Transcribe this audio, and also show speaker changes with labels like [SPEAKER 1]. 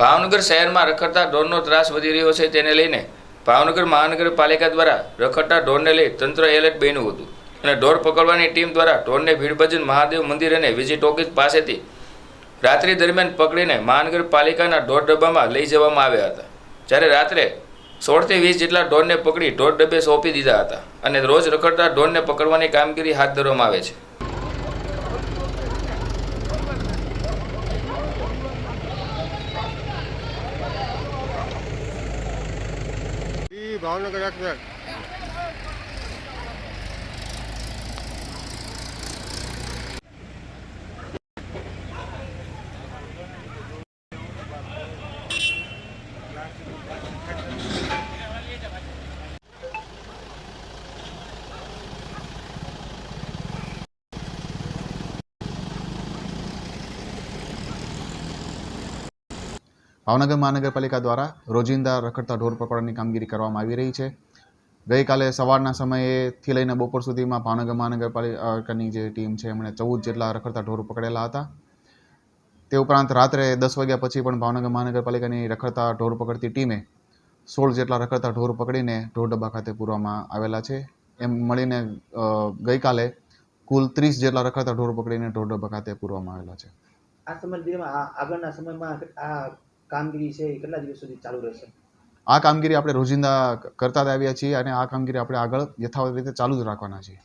[SPEAKER 1] ભાવનગર શહેરમાં રખડતા ઢોરનો ત્રાસ વધી રહ્યો છે તેને લઈને ભાવનગર મહાનગરપાલિકા દ્વારા રખડતા ઢોરને લઈ તંત્ર એલર્ટ બન્યું હતું. અને ઢોર પકડવાની ટીમ દ્વારા ઢોરને ભીડભજન મહાદેવ મંદિર અને વિજી ટોકીઝ પાસેથી રાત્રિ દરમિયાન પકડીને મહાનગરપાલિકાના ઢોર ડબ્બામાં લઈ જવામાં આવ્યા હતા. જ્યારે રાત્રે સોળથી વીસ જેટલા ઢોરને પકડી ઢોર ડબ્બે સોંપી દીધા હતા અને રોજ રખડતા ઢોરને પકડવાની કામગીરી હાથ ધરવામાં આવે છે.
[SPEAKER 2] ભાવનગર એક્સપ્રેસ
[SPEAKER 3] ભાવનગર મહાનગરપાલિકા દ્વારા રોજિંદા રખડતા ઢોર પકડવાની કામગીરી કરવામાં આવી રહી છે. ગઈકાલે સવારના સમયેથી લઈને બપોર સુધીમાં ભાવનગર મહાનગરપાલિકાની જે ટીમ છે, એમણે ચૌદ જેટલા રખડતા ઢોર પકડેલા હતા. તે ઉપરાંત રાત્રે દસ વાગ્યા પછી પણ ભાવનગર મહાનગરપાલિકાની રખડતા ઢોર પકડતી ટીમે સોળ જેટલા રખડતા ઢોર પકડીને ઢોર ડબ્બા ખાતે પૂરવામાં આવેલા છે. એમ મળીને ગઈકાલે કુલ ત્રીસ જેટલા રખડતા ઢોર પકડીને ઢોર ડબ્બા ખાતે પૂરવામાં આવેલા છે.
[SPEAKER 4] આ સમય આગળના સમયમાં આ કામગીરી છે એ કેટલા દિવસ સુધી ચાલુ રહેશે?
[SPEAKER 3] આ કામગીરી આપણે રોજિંદા કરતા જ આવ્યા છીએ અને આ કામગીરી આપણે આગળ યથાવત રીતે ચાલુ જ રાખવાના છીએ.